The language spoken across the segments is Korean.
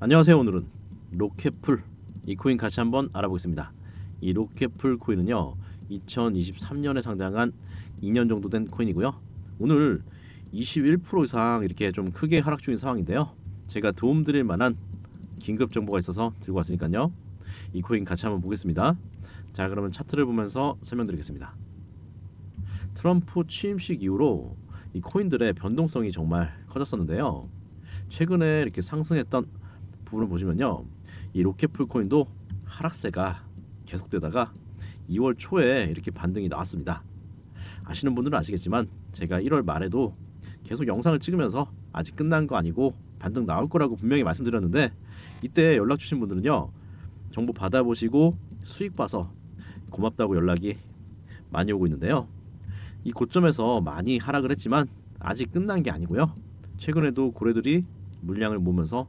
안녕하세요. 오늘은 로켓풀 이 코인 같이 한번 알아보겠습니다. 이 로켓풀 코인은요. 2023년에 상장한 2년 정도 된 코인이고요. 오늘 21% 이상 이렇게 좀 크게 하락 중인 상황인데요. 제가 도움드릴 만한 긴급 정보가 있어서 들고 왔으니까요. 이 코인 같이 한번 보겠습니다. 자, 그러면 차트를 보면서 설명드리겠습니다. 트럼프 취임식 이후로 이 코인들의 변동성이 정말 커졌었는데요. 최근에 이렇게 상승했던 부분을 보시면요. 이 로켓풀 코인도 하락세가 계속되다가 2월 초에 이렇게 반등이 나왔습니다. 아시는 분들은 아시겠지만 제가 1월 말에도 계속 영상을 찍으면서 아직 끝난 거 아니고 반등 나올 거라고 분명히 말씀드렸는데 이때 연락 주신 분들은요. 정보 받아보시고 수익 봐서 고맙다고 연락이 많이 오고 있는데요. 이 고점에서 많이 하락을 했지만 아직 끝난 게 아니고요. 최근에도 고래들이 물량을 모으면서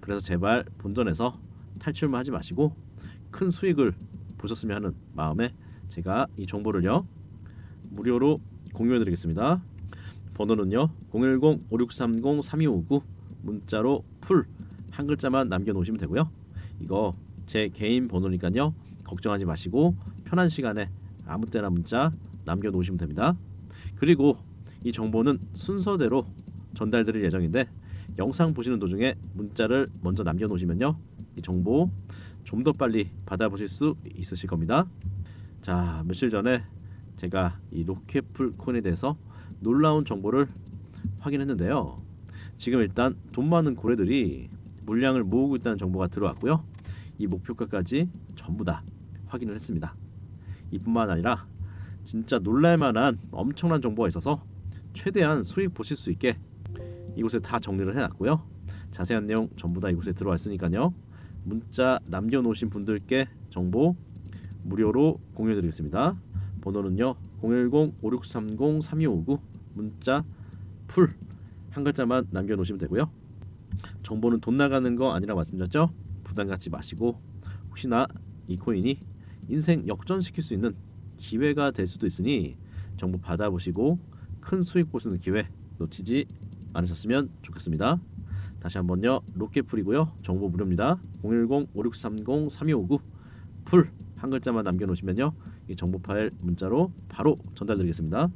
그래서 제발 본전에서 탈출만 하지 마시고 큰 수익을 보셨으면 하는 마음에 제가 이 정보를요 무료로 공유해드리겠습니다. 번호는요 010-5630-3259 문자로 풀 한 글자만 남겨놓으시면 되고요. 이거 제 개인 번호니까요 걱정하지 마시고 편한 시간에 아무 때나 문자 남겨놓으시면 됩니다. 그리고 이 정보는 순서대로 전달드릴 예정인데 영상 보시는 도중에 문자를 먼저 남겨놓으시면요 이 정보 좀 더 빨리 받아보실 수 있으실 겁니다. 자 며칠 전에 제가 이 로켓풀 코인에 대해서 놀라운 정보를 확인했는데요. 지금 일단 돈 많은 고래들이 물량을 모으고 있다는 정보가 들어왔고요. 이 목표가까지 전부 다 확인을 했습니다. 이뿐만 아니라 진짜 놀랄만한 엄청난 정보가 있어서 최대한 수익 보실 수 있게 이곳에 다 정리를 해놨고요. 자세한 내용 전부 다 이곳에 들어와 있으니까요. 문자 남겨놓으신 분들께 정보 무료로 공유해드리겠습니다. 번호는요 010-5630-3259 문자 풀 한 글자만 남겨놓으시면 되고요. 정보는 돈 나가는 거 아니라 말씀드렸죠? 부담 갖지 마시고 혹시나 이 코인이 인생 역전시킬 수 있는 기회가 될 수도 있으니 정보 받아보시고 큰 수익 보시는 기회 놓치지 않으셨으면 좋겠습니다. 다시 한번요. 로켓풀이고요. 정보 무료입니다. 010-5630-3259 풀 한 글자만 남겨놓으시면요. 이 정보 파일 문자로 바로 전달드리겠습니다.